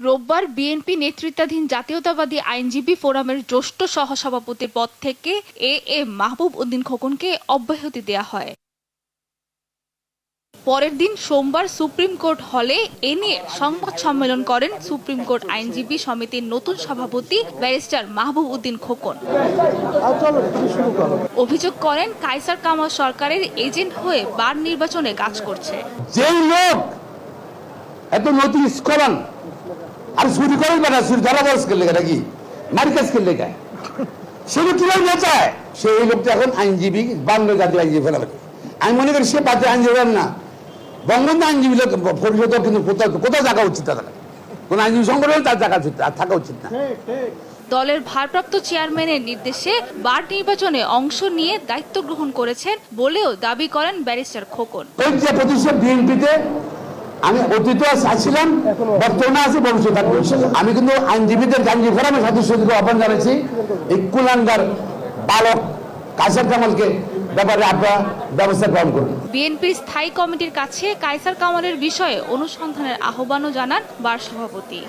রোববার বিএনপি নেতৃত্বাধীন জাতীয়তাবাদী আইনজীবী ফোরামের জ্যেষ্ঠ সহসভাপতির পদ থেকে এ এ মাহবুব উদ্দিন খোকনকে অব্যাহতি দেয়া হয়। পরের দিন সোমবার সুপ্রিম কোর্ট হলে এ নিয়ে সংবাদ সম্মেলন করেন সুপ্রিম কোর্ট আইনজীবী সমিতির নতুন সভাপতি ব্যারিস্টার মাহবুব উদ্দিন খোকন। অভিযোগ করেন কাইসার কামাল সরকারের এজেন্ট হয়ে বার নির্বাচনে কাজ করছে। লোক এত নতুন আর চুরি করে বেটা চুরি ধরা বরস করলে নাকি? মারি কাজ করলে গায়ে সেটা কীভাবে বেচায় সেই লোকটা এখন আইনজীবী বাংলা জাতীয় আইনজীবী ফেলা আমি মনে করি সে পাতে আইনজীবী না। বঙ্গবন্ধু আইনজীবী লোক পরিষদ কিন্তু কোথাও কোথাও থাকা উচিত তাদের? কোন আইনজীবী সংগঠন তার থাকা উচিত আর থাকা উচিত না। দলের ভারপ্রাপ্ত চেয়ারম্যানের নির্দেশে বার নির্বাচনে অংশ নিয়ে দায়িত্ব গ্রহণ করেছেন বলেও দাবি করেন ব্যারিস্টার খোকন। যে বিএনপিতে আমি অতীত আসছিলাম বর্তমানে আছি ভবিষ্যৎ থাকব। আমি কিন্তু আইনজীবীদের আইনজীবী ফোরামের সদস্যদেরকে আহ্বান জানাচ্ছি এই কুলাঙ্গার বালক কাজের কামালকে ব্যাপারে আপনারা ব্যবস্থা গ্রহণ করুন। বিএনপির স্থায়ী কমিটির কাছে কাইসার কামালের বিষয়ে অনুসন্ধানের আহ্বানও জানান বার সভাপতি